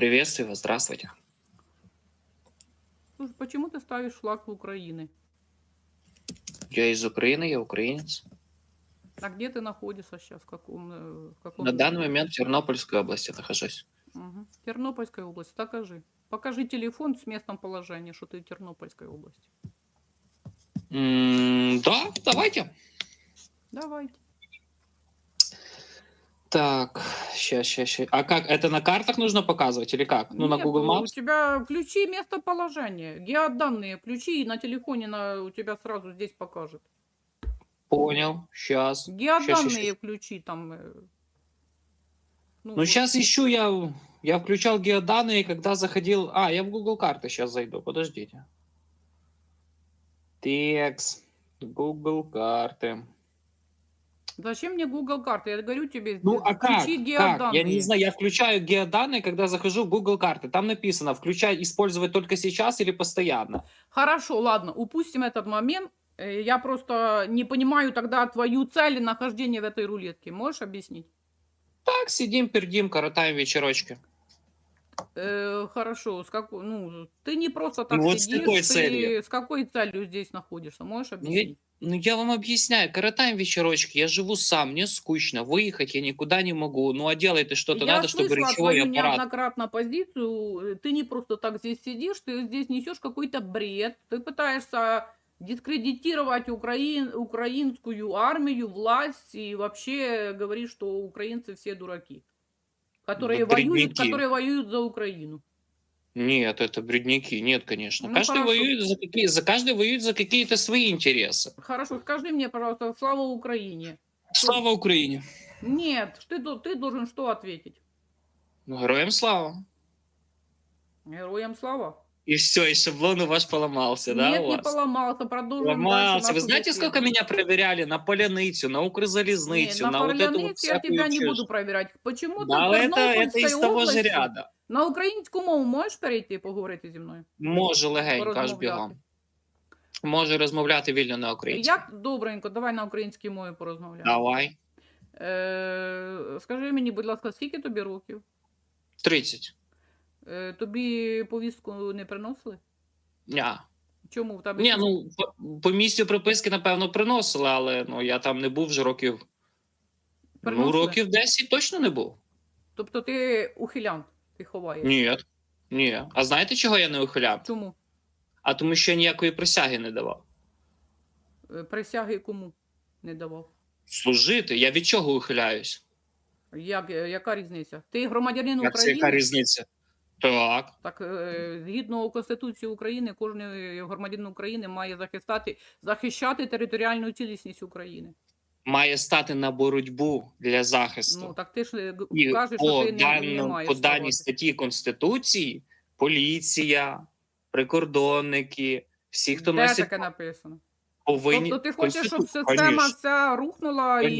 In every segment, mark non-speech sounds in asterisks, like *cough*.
Приветствую вас, здравствуйте. Слушай, почему ты ставишь флаг Украины? Я из Украины, я украинец. А где ты находишься сейчас? В каком, э, в каком На данный момент в Тернопольской области нахожусь. Мгм. Тернопольская область. Покажи. Покажи телефон с местом положения, что ты в Тернопольской области. М, Да, давайте. Давайте. Так, сейчас, сейчас, сейчас. А как? Это на картах нужно показывать или как? Ну, на Нет, Google У Maps? тебя включи местоположение. Геоданные включи и на телефоне на, у тебя сразу здесь покажет. Понял, сейчас. Геоданные включи там. э, Ну, вот. сейчас ищу я... Я включал геоданные, когда заходил... А, я в Google карты сейчас зайду, подождите. Текст. Google карты. Зачем мне Google карты? Я говорю тебе, Ну, а как? включи Как? геоданные. Я не знаю, я включаю геоданные, когда захожу в Google карты. Там написано, включай, использовать только сейчас или постоянно. Хорошо, ладно, упустим этот момент. Э, Я просто не понимаю тогда твою цель нахождения в этой рулетке. Можешь объяснить? Так, сидим, пердим, коротаем вечерочки. Э, хорошо, с какой, ну, ты не просто так Ну, вот с сидишь, какой ты целью? с какой целью здесь находишься? Можешь Ну, объяснить? Ну, я вам объясняю, коротаем вечерочки, я живу сам, мне скучно, выехать я никуда не могу. Ну, а делать что-то я надо, чтобы слышала речевой твою аппарат. неоднократно позицию. э, Ты не просто так здесь сидишь, ты здесь несешь какой-то бред. Ты пытаешься дискредитировать украин, украинскую армию, власть и вообще говоришь, что украинцы все дураки, которые воюют, бредняки. которые воюют за Украину. Нет, это бредняки, нет, конечно. Ну, каждый, хорошо. воюет за какие, за каждый воюет за какие-то свои интересы. Хорошо, скажи мне, пожалуйста, слава Украине. Слава Украине! Нет, ты, до- ты должен что ответить? Ну, Героям слава! Героям слава. И все, и шаблон у вас поломался, да, Нет, у не вас? поломался, продолжим Поломался. дальше Вы нашу знаете, беседу. сколько меня проверяли на поляницу, на Не, укрзалезницу, на на, вот эту вот Парляниці я всякую тебя не чушь? буду проверять. Почему Да, ти в это, это Тернопільській із того ж області ряда. На українську мову можеш перейти і поговорити зі мною? Може легенько, аж бігом. Може розмовляти вільно на українській. Як добренько, давай на українській мові порозмовляємо. Давай. Е, скажи мені, будь ласка, скільки тобі років? 30. Е, тобі повістку не приносили? Ня. Чому в тебе? Ні, ну по, по місцю приписки, напевно, приносили, але ну, я там не був вже років. Ну, років 10 точно не був. Тобто ти ухилянт, ти. Ні. Ні. А знаєте, чого я не ухиляв? Чому? А тому що я ніякої присяги не давав. Е, Присяги кому не давав? Служити. Я від чого ухиляюсь? Як, е, яка різниця? Ти громадянин Як це України? яка різниця? Так. Так, е, згідно Конституції України, кожен громадянин України має захистати, захищати територіальну цілісність України. Має стати на боротьбу для захисту. Ну так ти ж І кажеш, по, що ти не, не маєш. по даній статті Конституції поліція, прикордонники, всі, хто Де носить, таке написано? Повинні. Тобто ти хочеш, щоб система конечно. вся рухнула і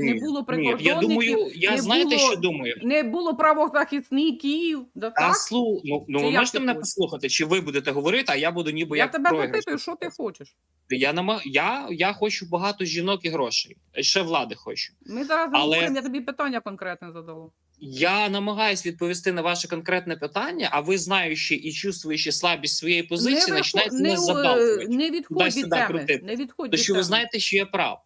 Ні, не було Ні, прикордонників, я думаю, я не знаєте, було- що думаю? не було правозахисників. Да, Та так? слу... ну, ну Чи ви як можете ти мене хочеш? послухати, чи ви будете говорити, а я буду ніби Я як тебе запитую, що ти хочеш. Я, нама... я, я хочу багато жінок і грошей. Ще влади хочу. Ми зараз Але- говоримо, я тобі питання конкретне задала. Я намагаюсь відповісти на ваше конкретне питання, а ви, знаючи і чувствуючи слабість своєї позиції, починаєте не, е, забавкувати. не відходь від теми. крутити. Не відходь То від що ви знаєте, що я прав.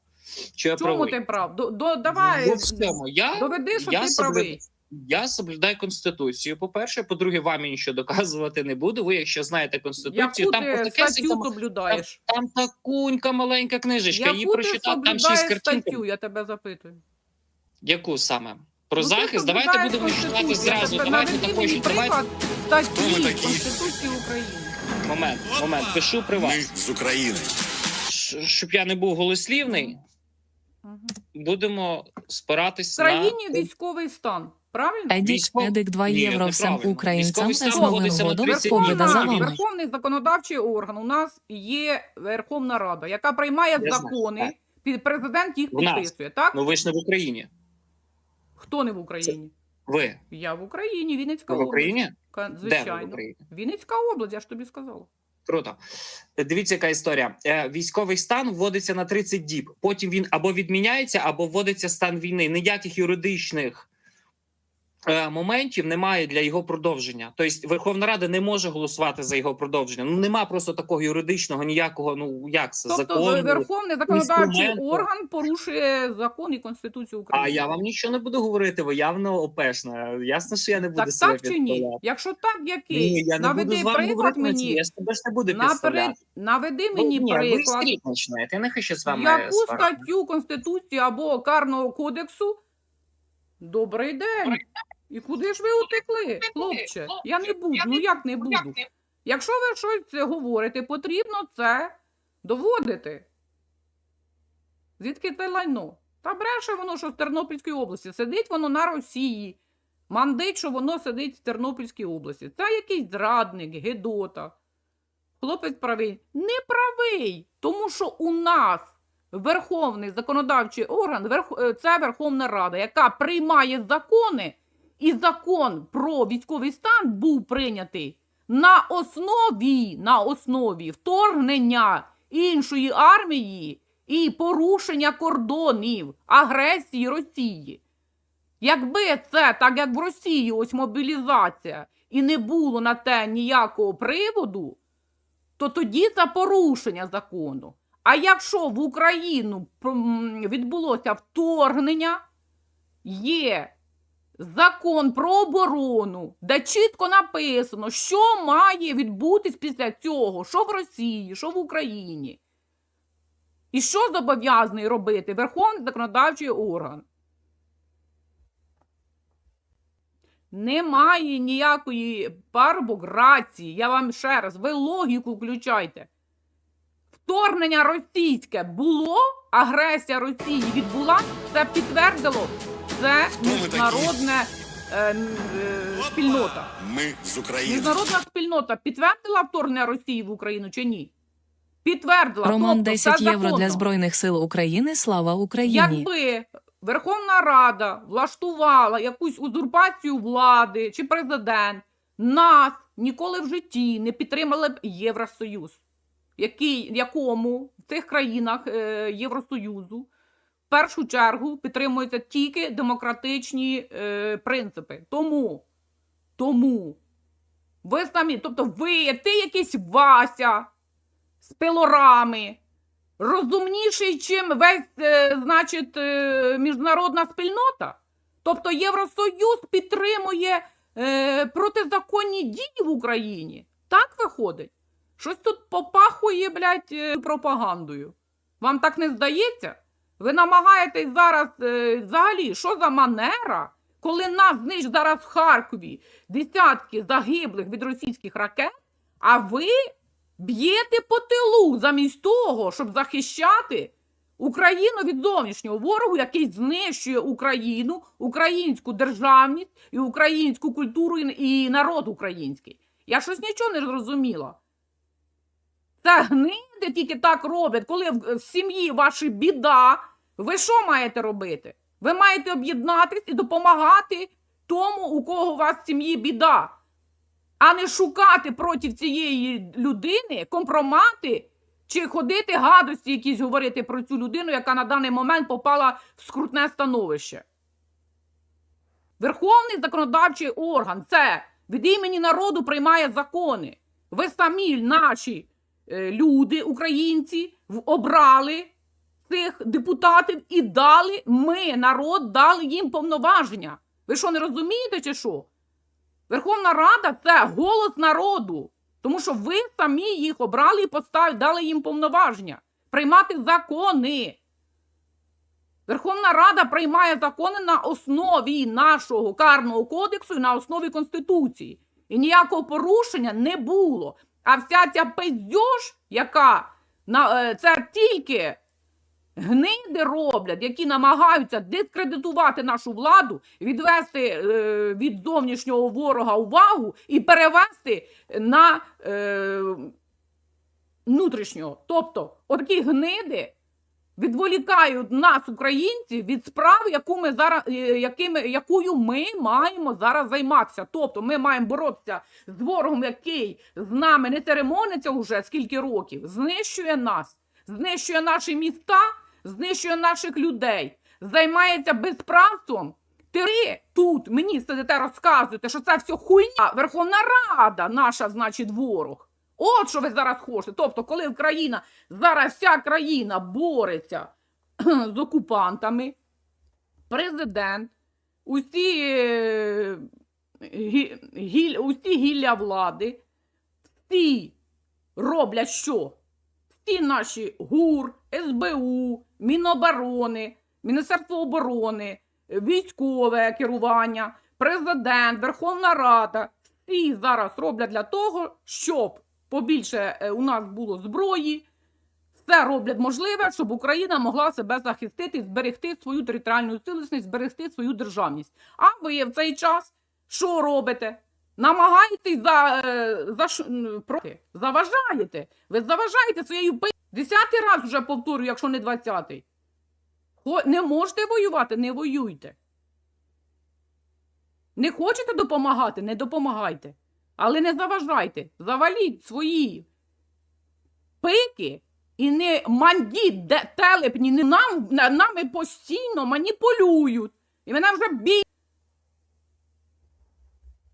Що я Чому правий. ти прав? До, до, давай, Во всьому. Я, доведи, що я, ти правий. я соблюдаю Конституцію. По-перше, по-друге, вам я нічого доказувати не буду. Ви, якщо знаєте Конституцію, Яку там ти по таке соблюдаєш? там такунька маленька книжечка, її Яку ти прочитав, там шість картинок. статтю, я тебе запитую. Яку саме? Про Ну, захист? Давайте будемо читати зразу. Давайте також. Давайте ми статті? Конституції України. момент, момент. Пишу при Ми вас. з України. Щоб я не був голослівний, Мгм. будемо В спиратись країні на військовий стан. Правильно? Едік, Військов- Едик 2 євро всім українцям з Новим годом. Побіда за вами. Верховний законодавчий орган. У нас є Верховна Рада, яка приймає Я закони. під- Президент їх підписує. Так? ну ви ж не в Україні. Хто не в Україні? Ви Я в Україні, Вінницька ви в область. Звичайно. Де ви в. Україні? Вінницька область, я ж тобі сказала. Круто. Дивіться, яка історія. Е, Військовий стан вводиться на 30 діб. Потім він або відміняється, або вводиться стан війни. Ніяких юридичних моментів немає для його продовження. Тобто Верховна Рада не може голосувати за його продовження. Ну нема просто такого юридичного ніякого. Ну як це Тобто закону. Верховний законодавчий орган порушує закон і Конституцію України. А я вам нічого не буду говорити, ви явно опешна. Ясно, що я не буду Так себе так чи ні? Якщо так, який? Ні, я не Наведи буду з вами приклад говорити мені. я ж тебе ж не буду Наперед, підставляти. наведи Ну, мені ні, ви приклад. починаєте, я не хочу з вами Яку статтю Конституції або Карного кодексу? Добрий день. І куди ж ви утекли, хлопче? Я не буду. Ну як не буду? Якщо ви щось говорите, потрібно це доводити. Звідки це лайно? Та бреше воно, що з Тернопільської області. Сидить воно на Росії. Мандить, що воно сидить в Тернопільській області. Це якийсь зрадник, гедота. Хлопець правий. Не правий, тому що у нас Верховний законодавчий орган е, це Верховна Рада, яка приймає закони, і закон про військовий стан був прийнятий на основі, на основі вторгнення іншої армії і порушення кордонів агресії Росії. Якби це так, як в Росії, ось мобілізація, і не було на те ніякого приводу, то тоді це порушення закону. А якщо в Україну відбулося вторгнення, є закон про оборону, де чітко написано, що має відбутись після цього, що в Росії, що в Україні. І що зобов'язаний робити Верховний законодавчий орган? Немає ніякої парбограції. Я вам ще раз, ви логіку включайте. Вторгнення російське було, агресія Росії відбулася, це підтвердило. Це міжнародна е, е, спільнота. Ми з України. Міжнародна спільнота підтвердила вторгнення Росії в Україну чи ні? Підтвердила. Роман тобто, 10 це євро для. Збройних сил України. Слава Україні! Якби Верховна Рада влаштувала якусь узурпацію влади чи президент, нас ніколи в житті не підтримали б Євросоюз, який, якому в цих країнах е, Євросоюзу першу чергу підтримуються тільки демократичні е, принципи. Тому, тому ви самі, тобто ви, ти якийсь Вася з пилорами, розумніший, чим весь, е, значить, е, міжнародна спільнота. Тобто Євросоюз підтримує е, протизаконні дії в Україні. Так виходить? Щось тут попахує, блядь, е, пропагандою. Вам так не здається? Ви намагаєтесь зараз е, взагалі, що за манера, коли нас знищ зараз в Харкові десятки загиблих від російських ракет, а ви б'єте по тилу замість того, щоб захищати Україну від зовнішнього ворогу, який знищує Україну, українську державність і українську культуру і народ український. Я щось нічого не зрозуміла. Це гниди тільки так роблять, коли в, сім'ї ваші біда. Ви що маєте робити? Ви маєте об'єднатись і допомагати тому, у кого у вас в сім'ї біда а не шукати проти цієї людини компромати чи ходити гадості якісь говорити про цю людину, яка на даний момент попала в скрутне становище. Верховний законодавчий орган це від імені народу приймає закони. Ви самі, наші люди, українці, обрали цих депутатів і дали ми, народ, дали їм повноваження. Ви що не розумієте, чи що? Верховна Рада це голос народу, тому що ви самі їх обрали і поставили, дали їм повноваження приймати закони. Верховна Рада приймає закони на основі нашого карного кодексу і на основі Конституції. І ніякого порушення не було. А вся ця пиздюж, яка на, е, це тільки гниди роблять, які намагаються дискредитувати нашу владу, відвести е, від зовнішнього ворога увагу і перевести на е, внутрішнього. Тобто, отакі гниди відволікають нас, українців, від справи, яку ми зараз, е, якими, якою ми маємо зараз займатися. Тобто, ми маємо боротися з ворогом, який з нами не церемониться вже скільки років, знищує нас, знищує наші міста, знищує наших людей, займається безправством Ти тут мені сидите розказуєте, що це все хуйня. Верховна Рада, наша, значить, ворог. От що ви зараз хочете. Тобто, коли Україна, зараз вся країна бореться *clears throat* з окупантами, президент, усі, е, гі, усі гілля влади, всі роблять що? Всі наші ГУР, СБУ, Міноборони, Міністерство оборони, військове керування, президент, Верховна Рада. Всі зараз роблять для того, щоб побільше е, у нас було зброї. Все роблять можливе, щоб Україна могла себе захистити, зберегти свою територіальну цілісність, зберегти свою державність. А ви в цей час що робите? Намагаєтесь за, е, за проти, заважаєте. Ви заважаєте своєю. Десятий раз вже повторюю, якщо не двадцятий. Не можете воювати, не воюйте. Не хочете допомагати, не допомагайте. Але не заважайте. Заваліть свої пики і не мандіть телепні, не нам, нами постійно маніпулюють. І мене вже бі